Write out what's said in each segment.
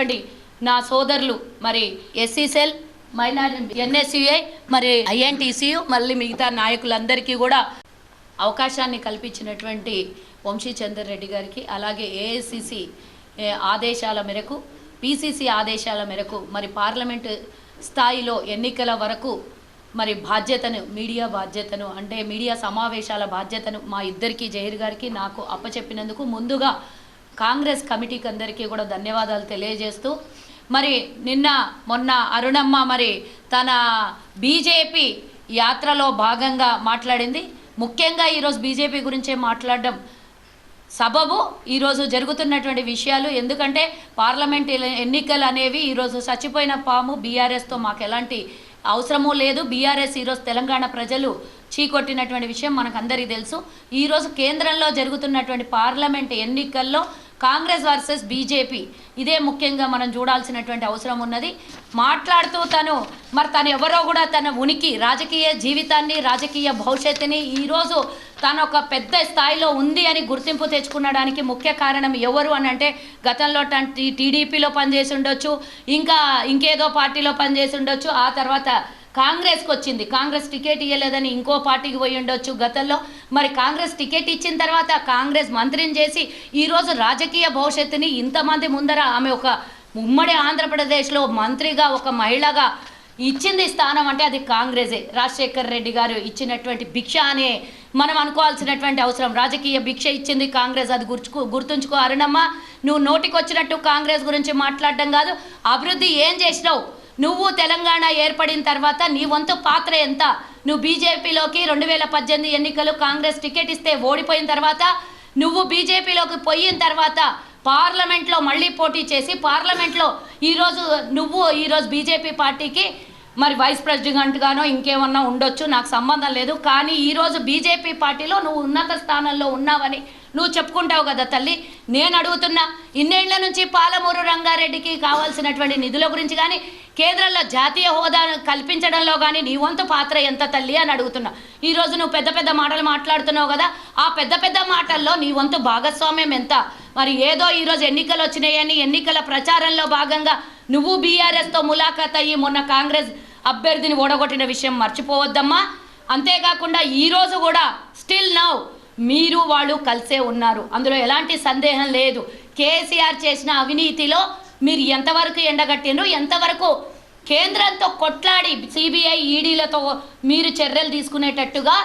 ఉన్నటువంటి నా సోదరులు మరి ఎస్సీ సెల్ మైనారిటీ ఎన్ఎస్యుఐ మరి ఐఎన్టీసీయు మళ్ళీ మిగతా నాయకులందరికీ కూడా అవకాశాన్ని కల్పించినటువంటి వంశీ చందర్ రెడ్డి గారికి అలాగే ఏఐసిసి ఆదేశాల మేరకు పిసిసి ఆదేశాల మేరకు మరి పార్లమెంటు స్థాయిలో ఎన్నికల వరకు మరి బాధ్యతను మీడియా బాధ్యతను అంటే మీడియా సమావేశాల బాధ్యతను మా ఇద్దరికి జహీర్ గారికి నాకు అప్పచెప్పినందుకు ముందుగా కాంగ్రెస్ కమిటీకి అందరికీ కూడా ధన్యవాదాలు తెలియజేస్తూ మరి నిన్న మొన్న అరుణమ్మ మరి తన బీజేపీ యాత్రలో భాగంగా మాట్లాడింది. ముఖ్యంగా ఈరోజు బీజేపీ గురించే మాట్లాడడం సబబు. ఈరోజు జరుగుతున్నటువంటి విషయాలు ఎందుకంటే పార్లమెంట్ ఎన్నికలు అనేవి ఈరోజు చచ్చిపోయిన పాము. బీఆర్ఎస్తో మాకు ఎలాంటి అవసరమూ లేదు. బీఆర్ఎస్ ఈరోజు తెలంగాణ ప్రజలు చీకొట్టినటువంటి విషయం మనకు తెలుసు. ఈరోజు కేంద్రంలో జరుగుతున్నటువంటి పార్లమెంట్ ఎన్నికల్లో కాంగ్రెస్ వర్సెస్ బీజేపీ. ఇదే ముఖ్యంగా మనం చూడాల్సినటువంటి అవసరం ఉన్నది. మాట్లాడుతూ తను మరి తను ఎవరో కూడా తన ఉనికి రాజకీయ జీవితాన్ని రాజకీయ భవిష్యత్తుని ఈరోజు తను ఒక పెద్ద స్థాయిలో ఉంది అని గుర్తింపు తెచ్చుకునడానికి ముఖ్య కారణం ఎవరు అని అంటే గతంలో టీ- టీడీపీలో పనిచేసి ఉండొచ్చు ఇంకా ఇంకేదో పార్టీలో పనిచేసి ఉండొచ్చు ఆ తర్వాత కాంగ్రెస్కి వచ్చింది కాంగ్రెస్ టికెట్ ఇవ్వలేదని ఇంకో పార్టీకి పోయి ఉండొచ్చు గతంలో. మరి కాంగ్రెస్ టికెట్ ఇచ్చిన తర్వాత కాంగ్రెస్ మంత్రిని చేసి ఈరోజు రాజకీయ భవిష్యత్తుని ఇంతమంది ముందర ఆమె ఒక ఉమ్మడి ఆంధ్రప్రదేశ్లో మంత్రిగా ఒక మహిళగా ఇచ్చింది స్థానం అంటే అది కాంగ్రెసే. రాజశేఖర్ రెడ్డి గారు ఇచ్చినటువంటి భిక్ష అనే మనం అనుకోవాల్సినటువంటి అవసరం. రాజకీయ భిక్ష ఇచ్చింది కాంగ్రెస్ అది గుర్చుకు గుర్తుంచుకో అరుణమ్మ. నువ్వు నోటికి వచ్చినట్టు కాంగ్రెస్ గురించి మాట్లాడడం కాదు. అభివృద్ధి ఏం చేసినావు? నువ్వు తెలంగాణ ఏర్పడిన తర్వాత నీ వంతు పాత్ర ఎంత? నువ్వు బీజేపీలోకి రెండు వేల పద్దెనిమిది ఎన్నికలు కాంగ్రెస్ టికెట్ ఇస్తే ఓడిపోయిన తర్వాత నువ్వు బీజేపీలోకి పోయిన తర్వాత పార్లమెంట్లో మళ్ళీ పోటీ చేసి పార్లమెంట్లో ఈరోజు నువ్వు ఈరోజు బీజేపీ పార్టీకి మరి వైస్ ప్రెసిడెంట్గానో ఇంకేమన్నా ఉండొచ్చు నాకు సంబంధం లేదు. కానీ ఈరోజు బీజేపీ పార్టీలో నువ్వు ఉన్నత స్థానంలో ఉన్నావని నువ్వు చెప్పుకుంటావు కదా తల్లి. నేను అడుగుతున్నా ఇన్నేళ్ళ నుంచి పాలమూరు రంగారెడ్డికి కావాల్సినటువంటి నిధుల గురించి కానీ కేంద్రంలో జాతీయ హోదా కల్పించడంలో కానీ నీ వంతు పాత్ర ఎంత తల్లి అని అడుగుతున్నా. ఈరోజు నువ్వు పెద్ద పెద్ద మాటలు మాట్లాడుతున్నావు కదా ఆ పెద్ద పెద్ద మాటల్లో నీ వంతు భాగస్వామ్యం ఎంత? మరి ఏదో ఈరోజు ఎన్నికలు వచ్చినాయని ఎన్నికల ప్రచారంలో భాగంగా నువ్వు బీఆర్ఎస్తో ములాఖాత్ అయ్యి మొన్న కాంగ్రెస్ అభ్యర్థిని ఓడగొట్టిన విషయం మర్చిపోవద్దమ్మా. అంతేకాకుండా ఈరోజు కూడా స్టిల్ నౌ మీరు వాళ్ళు కలిసే ఉన్నారు. అందులో ఎలాంటి సందేహం లేదు. కేసీఆర్ చేసిన అవినీతిలో మీరు ఎంతవరకు ఎండగట్టిండ్రు? ఎంతవరకు కేంద్రంతో కొట్లాడి సిబిఐ ఈడీలతో మీరు చర్యలు తీసుకునేటట్టుగా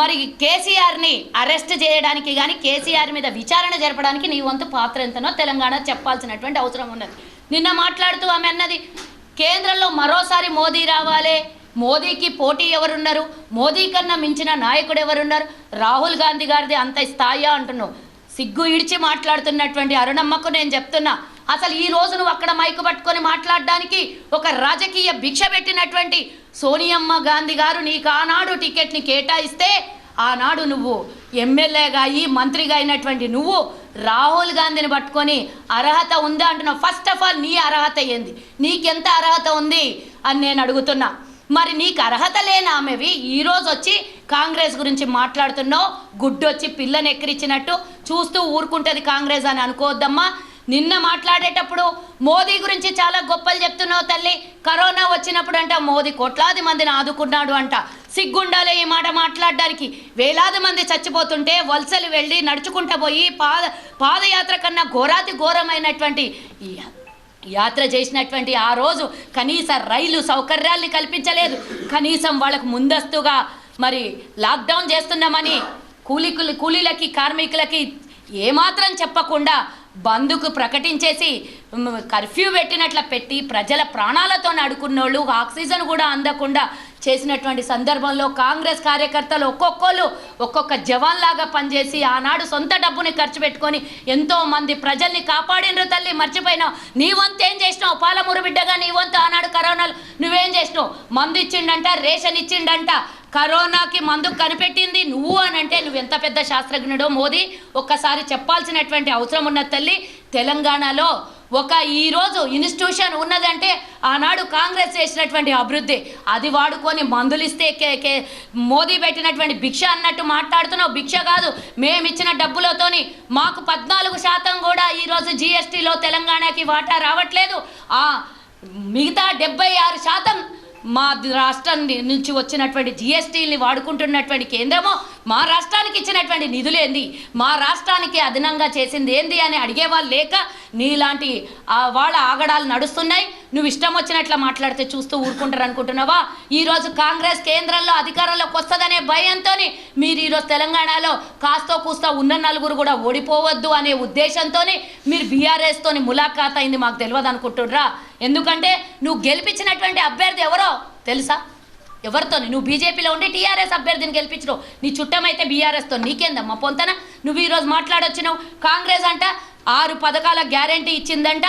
మరి కేసీఆర్ని అరెస్ట్ చేయడానికి కానీ కేసీఆర్ మీద విచారణ జరపడానికి నీ వంతు పాత్ర ఎంతనో తెలంగాణ చెప్పాల్సినటువంటి అవసరం ఉన్నది. నిన్న మాట్లాడుతూ ఆమె అన్నది కేంద్రంలో మరోసారి మోదీ రావాలి మోదీకి పోటీ ఎవరున్నారు? మోదీ కన్నా మించిన నాయకుడు ఎవరున్నారు? రాహుల్ గాంధీ గారిది అంత స్థాయా అంటున్నావు. సిగ్గు ఇడిచి మాట్లాడుతున్నటువంటి అరుణమ్మకు నేను చెప్తున్నా. అసలు ఈ రోజు నువ్వు అక్కడ మైకు పట్టుకొని మాట్లాడడానికి ఒక రాజకీయ భిక్ష పెట్టినటువంటి సోనియమ్మ గాంధీ గారు నీకు ఆనాడు టికెట్ని కేటాయిస్తే ఆనాడు నువ్వు ఎమ్మెల్యేగా అయ్యి మంత్రిగా అయినటువంటి నువ్వు రాహుల్ గాంధీని పట్టుకొని అర్హత ఉందా అంటున్నావు. ఫస్ట్ ఆఫ్ ఆల్ నీ అర్హత ఏంది? నీకెంత అర్హత ఉంది అని నేను అడుగుతున్నా. మరి నీకు అర్హత లేని ఆమెవి ఈరోజు వచ్చి కాంగ్రెస్ గురించి మాట్లాడుతున్నావు. గుడ్డొచ్చి పిల్లని ఎక్కిరిచ్చినట్టు చూస్తూ ఊరుకుంటుంది కాంగ్రెస్ అని అనుకోవద్దమ్మా. నిన్న మాట్లాడేటప్పుడు మోదీ గురించి చాలా గొప్పలు చెప్తున్నావు తల్లి. కరోనా వచ్చినప్పుడు అంట మోదీ కోట్లాది మందిని ఆదుకున్నాడు అంట. సిగ్గుండాలే ఈ మాట మాట్లాడడానికి. వేలాది మంది చచ్చిపోతుంటే వలసలు వెళ్ళి నడుచుకుంటా పోయి పాద పాదయాత్ర కన్నా ఘోరాతి ఘోరమైనటువంటి ఈ యాత్ర చేసినటువంటి ఆ రోజు కనీస రైలు సౌకర్యాల్ని కల్పించలేదు. కనీసం వాళ్ళకు ముందస్తుగా మరి లాక్డౌన్ చేస్తున్నామని కూలికులు కూలీలకి కార్మికులకి ఏమాత్రం చెప్పకుండా బంద్కు ప్రకటించేసి కర్ఫ్యూ పెట్టినట్ల పెట్టి ప్రజల ప్రాణాలతో నడుకున్నోళ్ళు ఆక్సిజన్ కూడా అందకుండా చేసినటువంటి సందర్భంలో కాంగ్రెస్ కార్యకర్తలు ఒక్కొక్కళ్ళు ఒక్కొక్క జవాన్ లాగా పనిచేసి ఆనాడు సొంత డబ్బుని ఖర్చు పెట్టుకొని ఎంతో మంది ప్రజల్ని కాపాడినరు తల్లి మర్చిపోయినావు నీ వంతు ఏం చేసినావు? పాలమూరు బిడ్డగా నీ వంతు ఆనాడు కరోనాలు. నువ్వేం చేసినావు? మందు ఇచ్చిండంట రేషన్ ఇచ్చిండంట. కరోనాకి మందు కనిపెట్టింది నువ్వు అని అంటే నువ్వు ఎంత పెద్ద శాస్త్రజ్ఞుడో మోదీ. ఒక్కసారి చెప్పాల్సినటువంటి అవసరం ఉన్న తల్లి తెలంగాణలో ఒక ఈరోజు ఇన్స్టిట్యూషన్ ఉన్నదంటే ఆనాడు కాంగ్రెస్ చేసినటువంటి అభివృద్ధి. అది వాడుకొని మందులు ఇస్తే కే మోదీ పెట్టినటువంటి భిక్ష అన్నట్టు మాట్లాడుతున్నావు. భిక్ష కాదు మేము ఇచ్చిన డబ్బులతోని మాకు పద్నాలుగు శాతం కూడా ఈరోజు జిఎస్టీలో తెలంగాణకి వాటా రావట్లేదు. ఆ మిగతా డెబ్బై ఆరు శాతం మా రాష్ట్రం నుంచి వచ్చినటువంటి జిఎస్టీని వాడుకుంటున్నటువంటి కేంద్రము. మా రాష్ట్రానికి ఇచ్చినటువంటి నిధులేంది మా రాష్ట్రానికి అదనంగా చేసింది ఏంది అని అడిగేవాళ్ళు లేక నీలాంటి వాళ్ళ ఆగడాలు నడుస్తున్నాయి. నువ్వు ఇష్టం వచ్చినట్లు మాట్లాడితే చూస్తూ ఊరుకుంటారు అనుకుంటున్నావా? ఈరోజు కాంగ్రెస్ కేంద్రంలో అధికారంలోకి వస్తుందనే భయంతో మీరు ఈరోజు తెలంగాణలో కాస్తో కూస్తో ఉన్న నలుగురు కూడా ఓడిపోవద్దు అనే ఉద్దేశంతో మీరు బీఆర్ఎస్తోని ములాఖాత్ అయింది మాకు తెలియదు అనుకుంటుర్రా ఎందుకంటే నువ్వు గెలిపించినటువంటి అభ్యర్థి ఎవరో తెలుసా? ఎవరితో నువ్వు బీజేపీలో ఉండి టీఆర్ఎస్ అభ్యర్థిని గెలిపించరు నీ చుట్టమైతే బీఆర్ఎస్తో నీకేందమ్మా పొంతన? నువ్వు ఈరోజు మాట్లాడొచ్చినావు. కాంగ్రెస్ అంట ఆరు పథకాల గ్యారంటీ ఇచ్చిందంట.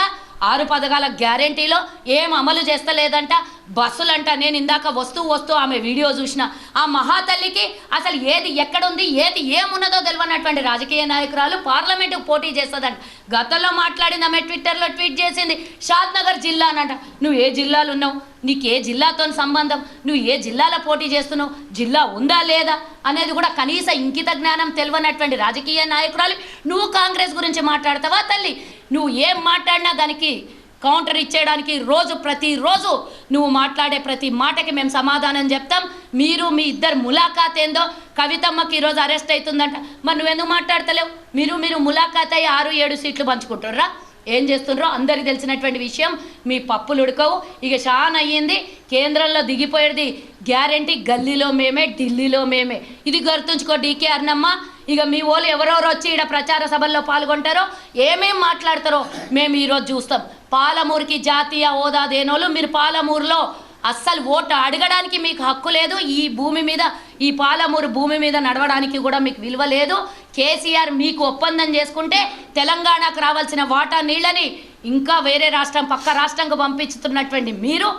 ఆరు పథకాల గ్యారంటీలో ఏం అమలు చేస్తలేదంట. బస్సులంట నేను ఇందాక వస్తూ వస్తూ ఆమె వీడియో చూసిన. ఆ మహాతల్లికి అసలు ఏది ఎక్కడుంది ఏది ఏమున్నదో తెలియనటువంటి రాజకీయ నాయకురాలు పార్లమెంటుకు పోటీ చేస్తుందంట. గతంలో మాట్లాడింది ఆమె ట్విట్టర్లో ట్వీట్ చేసింది షాద్ నగర్ జిల్లా అనంట. నువ్వు ఏ జిల్లాలు ఉన్నావు? నీకు ఏ జిల్లాతో సంబంధం? నువ్వు ఏ జిల్లాలో పోటీ చేస్తున్నావు? జిల్లా ఉందా లేదా? అనేది కూడా కనీస ఇంకిత జ్ఞానం తెలియనటువంటి రాజకీయ నాయకురాలు నువ్వు కాంగ్రెస్ గురించి మాట్లాడతావా తల్లి? నువ్వు ఏం మాట్లాడినా దానికి కౌంటర్ ఇచ్చేయడానికి రోజు ప్రతిరోజు నువ్వు మాట్లాడే ప్రతి మాటకి మేము సమాధానం చెప్తాం. మీరు మీ ఇద్దరు ములాఖాత్ ఏందో కవితమ్మకి ఈరోజు అరెస్ట్ అవుతుందంట మరి నువ్వెందుకు మాట్లాడతలేవు? మీరు మీరు ములాఖాత్ అయ్యి ఆరు ఏడు సీట్లు పంచుకుంటుర్రా? ఏం చేస్తుండ్రో? అందరికి తెలిసినటువంటి విషయం మీ పప్పులు ఉడకవు. ఇక షాన్ అయ్యింది. కేంద్రంలో దిగిపోయేది గ్యారంటీ గల్లీలో మేమే ఢిల్లీలో మేమే. ఇది గుర్తుంచుకో డీకే అన్నమ్మ ఇక మీ వాళ్ళు ఎవరెవరు వచ్చి ఇక్కడ ప్రచార సభల్లో పాల్గొంటారో ఏమేం మాట్లాడతారో మేము ఈరోజు చూస్తాం. పాలమూరుకి జాతీయ హోదా దేనోళ్ళు మీరు పాలమూరులో అస్సలు ఓటు అడగడానికి మీకు హక్కు లేదు ఈ భూమి మీద ఈ పాలమూరు భూమి మీద నడవడానికి కూడా మీకు విలువ లేదు. కేసీఆర్ మీకు ఒప్పందం చేసుకుంటే తెలంగాణకు రావాల్సిన వాటా నీళ్ళని ఇంకా వేరే రాష్ట్రం పక్క రాష్ట్రంకు పంపించుతున్నటువంటి మీరు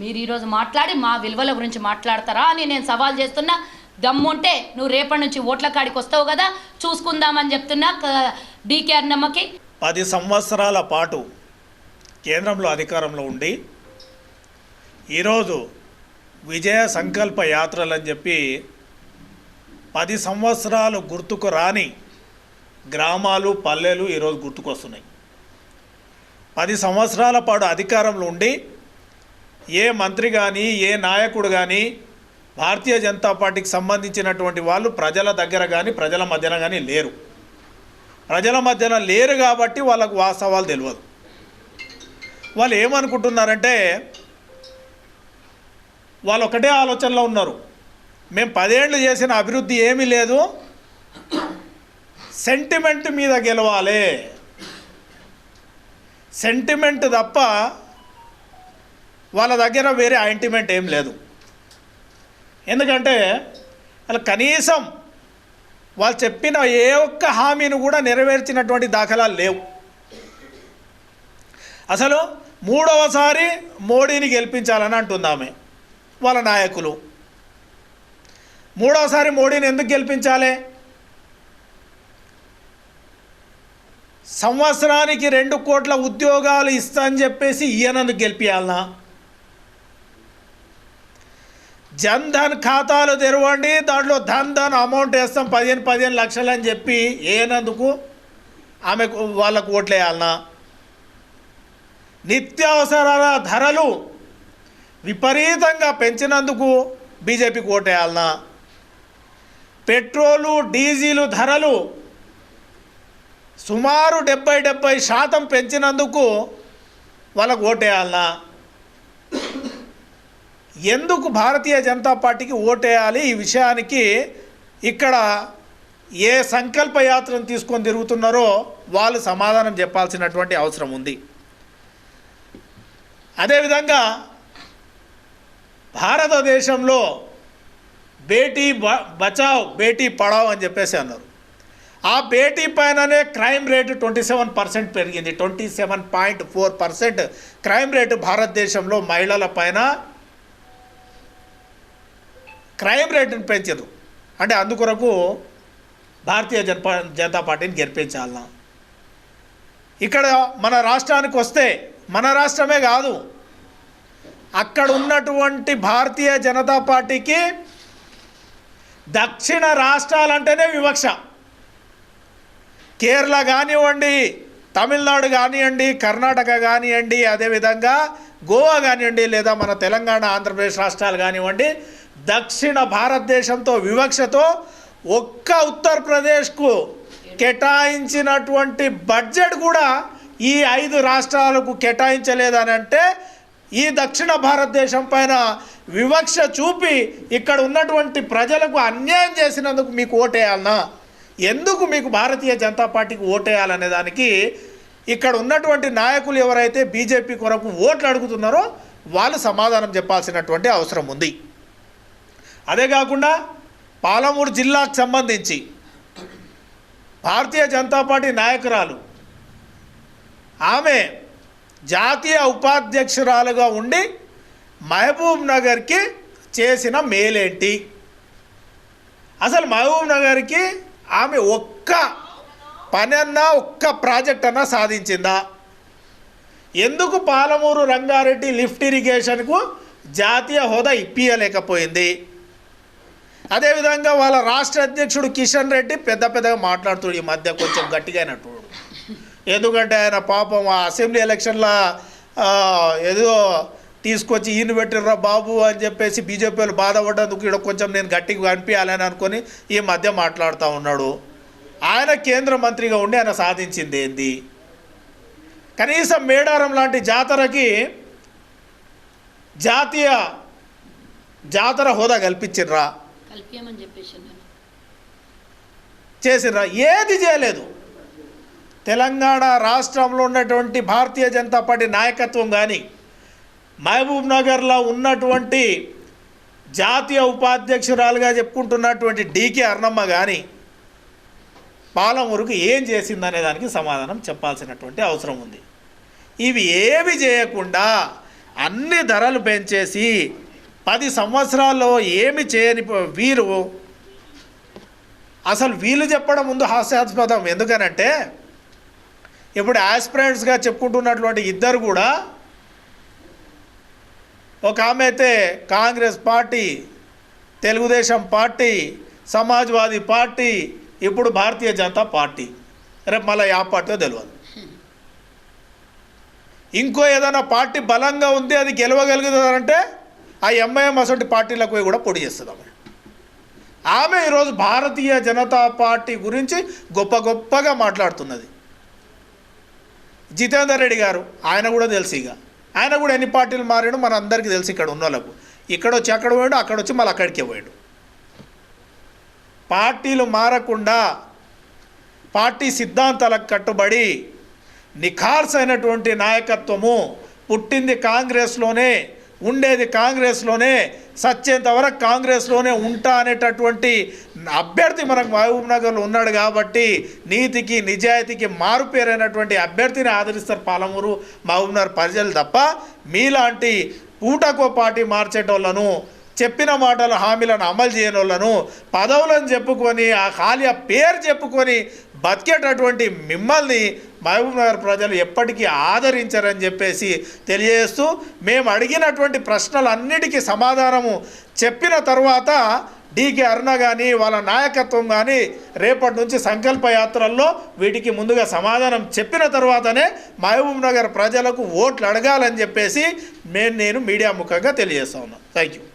మీరు ఈరోజు మాట్లాడి మా విలువల గురించి మాట్లాడతారా అని నేను సవాల్ చేస్తున్నా. దమ్ముంటే నువ్వు రేపటి నుంచి ఓట్ల కాడికి వస్తావు కదా చూసుకుందామని చెప్తున్నా క- డీకే అన్నమ్మకి. పది సంవత్సరాల పాటు కేంద్రంలో అధికారంలో ఉండి ఈరోజు విజయ సంకల్ప యాత్రలని చెప్పి పది సంవత్సరాలు గుర్తుకు రాని గ్రామాలు పల్లెలు ఈరోజు గుర్తుకొస్తున్నాయి. పది సంవత్సరాల పాటు అధికారంలో ఉండి ఏ మంత్రి కానీ ఏ నాయకుడు కానీ భారతీయ జనతా పార్టీకి సంబంధించినటువంటి వాళ్ళు ప్రజల దగ్గర కానీ ప్రజల మధ్యన కానీ లేరు. ప్రజల మధ్యన లేరు కాబట్టి వాళ్ళకు వాస్తవాలు తెలియదు వాళ్ళు ఏమనుకుంటున్నారంటే వాళ్ళు ఒకటే ఆలోచనలో ఉన్నారు. మేము పదేళ్ళు చేసిన అభివృద్ధి ఏమీ లేదు. సెంటిమెంట్ మీద గెలవాలి. సెంటిమెంట్ తప్ప వాళ్ళ దగ్గర వేరే ఆయింటిమెంట్ ఏం లేదు. ఎందుకంటే వాళ్ళు కనీసం వాళ్ళు చెప్పిన ఏ ఒక్క హామీని కూడా నెరవేర్చినటువంటి దాఖలాలు లేవు. అసలు మూడవసారి మోడీని గెలిపించాలని అంటుందామె వాళ్ళ నాయకులు. మూడవసారి మోడీని ఎందుకు గెలిపించాలి? సంవత్సరానికి రెండు కోట్ల ఉద్యోగాలు ఇస్తా అని చెప్పేసి ఈయనందుకు గెలిపించాలనా జన్ ధన్ ఖాతాలు తెరవండి దాంట్లో ధన్ ధన్ అమౌంట్ వేస్తాం పదిహేను పదిహేను లక్షలు అని చెప్పి ఏనందుకు ఆమెకు వాళ్ళకు ఓట్లేయాలనా? నిత్యావసరాల ధరలు విపరీతంగా పెంచినందుకు బీజేపీకి ఓటేయాలనా? పెట్రోలు డీజిలు ధరలు సుమారు డెబ్బై డెబ్బై శాతం పెంచినందుకు వాళ్ళకు ఓటేయాలనా? ఎందుకు భారతీయ జనతా పార్టీకి ఓటేయాలి? ఈ విషయానికి ఇక్కడ ఏ సంకల్ప యాత్రను తీసుకొని తిరుగుతున్నారో వాళ్ళు సమాధానం చెప్పాల్సినటువంటి అవసరం ఉంది. అదేవిధంగా భారతదేశంలో బేటీ బ- బచావ్ బేటీ పడావ్ అని చెప్పేసి అన్నారు. ఆ బేటీ పైననే crime rate twenty seven percent పెరిగింది. Twenty seven point four percent crime rate భారతదేశంలో మహిళల పైన క్రైమ్ రేటును పెంచదు. అంటే అందుకొరకు భారతీయ జనపా జనతా పార్టీని గెలిపించాలన్నా. ఇక్కడ మన రాష్ట్రానికి వస్తే మన రాష్ట్రమే కాదు అక్కడ ఉన్నటువంటి భారతీయ జనతా పార్టీకి దక్షిణ రాష్ట్రాలంటేనే వివక్ష. కేరళ కానివ్వండి తమిళనాడు కానివ్వండి కర్ణాటక కానివ్వండి అదేవిధంగా గోవా కానివ్వండి లేదా మన తెలంగాణ ఆంధ్రప్రదేశ్ రాష్ట్రాలు కానివ్వండి దక్షిణ భారతదేశంతో వివక్షతో ఒక్క ఉత్తరప్రదేశ్కు కేటాయించినటువంటి బడ్జెట్ కూడా ఈ ఐదు రాష్ట్రాలకు కేటాయించలేదని అంటే ఈ దక్షిణ భారతదేశం పైన వివక్ష చూపి ఇక్కడ ఉన్నటువంటి ప్రజలకు అన్యాయం చేసినందుకు మీకు ఓటేయాలనా? ఎందుకు మీకు భారతీయ జనతా పార్టీకి ఓటేయాలనే దానికి ఇక్కడ ఉన్నటువంటి నాయకులు ఎవరైతే బీజేపీ కొరకు ఓట్లు అడుగుతున్నారో వాళ్ళు సమాధానం చెప్పాల్సినటువంటి అవసరం ఉంది. అదే కాకుండా పాలమూరు జిల్లాకు సంబంధించి భారతీయ జనతా పార్టీ నాయకురాలు. ఆమె జాతీయ ఉపాధ్యక్షురాలుగా ఉండి మహబూబ్ నగర్కి చేసిన మేలేంటి? అసలు మహబూబ్ నగర్కి ఆమె ఒక్క పని అన్నా ఒక్క ప్రాజెక్ట్ అన్నా సాధించిందా? ఎందుకు పాలమూరు రంగారెడ్డి లిఫ్ట్ ఇరిగేషన్కు జాతీయ హోదా ఇప్పియలేకపోయింది? అదేవిధంగా వాళ్ళ రాష్ట్ర అధ్యక్షుడు కిషన్ రెడ్డి పెద్ద పెద్దగా మాట్లాడుతాడు ఈ మధ్య కొంచెం గట్టిగా అయినట్టు ఎందుకంటే ఆయన పాపం ఆ అసెంబ్లీ ఎలక్షన్ల ఏదో తీసుకొచ్చి ఈయన పెట్టిర్రా బాబు అని చెప్పేసి బీజేపీ వాళ్ళు బాధపడ్డందుకు ఇక్కడ కొంచెం నేను గట్టిగా కనిపించాలని అనుకొని ఈ మధ్య మాట్లాడుతూ ఉన్నాడు. ఆయన కేంద్ర మంత్రిగా ఉండి ఆయన సాధించింది ఏంది? కనీసం మేడారం లాంటి జాతరకి జాతీయ జాతర హోదా కల్పించిర్రా. కల్పించమని చెప్పేసి నేను చేసిర్రా? ఏది చేయలేదు. తెలంగాణ రాష్ట్రంలో ఉన్నటువంటి భారతీయ జనతా పార్టీ నాయకత్వం కానీ మహబూబ్ నగర్లో ఉన్నటువంటి జాతీయ ఉపాధ్యక్షురాలుగా చెప్పుకుంటున్నటువంటి డీకే అర్ణమ్మ కానీ పాలమూరుకు ఏం చేసిందనే దానికి సమాధానం చెప్పాల్సినటువంటి అవసరం ఉంది. ఇవి ఏవి చేయకుండా అన్ని ధరలు పెంచేసి పది సంవత్సరాల్లో ఏమి చేయని వీరు అసలు వీళ్ళు చెప్పడం ముందు హాస్యాస్పదం. ఎందుకనంటే ఇప్పుడు యాస్పిరెంట్స్గా చెప్పుకుంటున్నటువంటి ఇద్దరు కూడా ఒక ఆమె అయితే Congress party Telugudesam party Samajwadi party ఇప్పుడు భారతీయ జనతా పార్టీ. రేపు మళ్ళీ ఆ పార్టీతో తెలియదు ఇంకో ఏదైనా పార్టీ బలంగా ఉంది అది గెలవగలుగుతుందంటే ఆ ఎంఐఎం అసలు పార్టీలకు పోయి కూడా పొడి చేస్తుంది ఆమె. ఆమె ఈరోజు భారతీయ జనతా పార్టీ గురించి గొప్ప గొప్పగా మాట్లాడుతున్నది. జితేందర్ రెడ్డి గారు ఆయన కూడా తెలుసు ఇక. ఆయన కూడా ఎన్ని పార్టీలు మారాడు మన అందరికీ తెలుసు ఇక్కడ ఉన్న వాళ్ళకు. ఇక్కడ వచ్చి అక్కడ పోయాడు అక్కడ వచ్చి మళ్ళీ అక్కడికే పోయాడు. పార్టీలు మారకుండా పార్టీ సిద్ధాంతాలకు కట్టుబడి నిఖార్స్ అయినటువంటి నాయకత్వము పుట్టింది కాంగ్రెస్లోనే ఉండేది కాంగ్రెస్లోనే సచ్చేంత వరకు కాంగ్రెస్లోనే ఉంటా అనేటటువంటి అభ్యర్థి మనకు మహబూబ్ నగర్లో ఉన్నాడు కాబట్టి నీతికి నిజాయితీకి మారుపేరైనటువంటి అభ్యర్థిని ఆదరిస్తారు పాలమూరు మహబూబ్ నగర్ ప్రజలు తప్ప మీలాంటి పూటకో పార్టీ మార్చేటోళ్ళను చెప్పిన మాటల హామీలను అమలు చేయని వాళ్ళను పదవులను చెప్పుకొని ఆ ఖాళీ ఆ పేరు చెప్పుకొని బతికేటటువంటి మిమ్మల్ని మహబూబ్ నగర్ ప్రజలు ఎప్పటికీ ఆదరించరని చెప్పేసి తెలియజేస్తూ మేము అడిగినటువంటి ప్రశ్నలన్నిటికీ సమాధానము చెప్పిన తర్వాత డీకే అరుణ కానీ వాళ్ళ నాయకత్వం కానీ రేపటి నుంచి సంకల్ప యాత్రల్లో వీటికి ముందుగా సమాధానం చెప్పిన తర్వాతనే మహబూబ్ నగర్ ప్రజలకు ఓట్లు అడగాలని చెప్పేసి మేము నేను మీడియా ముఖంగా తెలియజేస్తా ఉన్నాను థ్యాంక్ యూ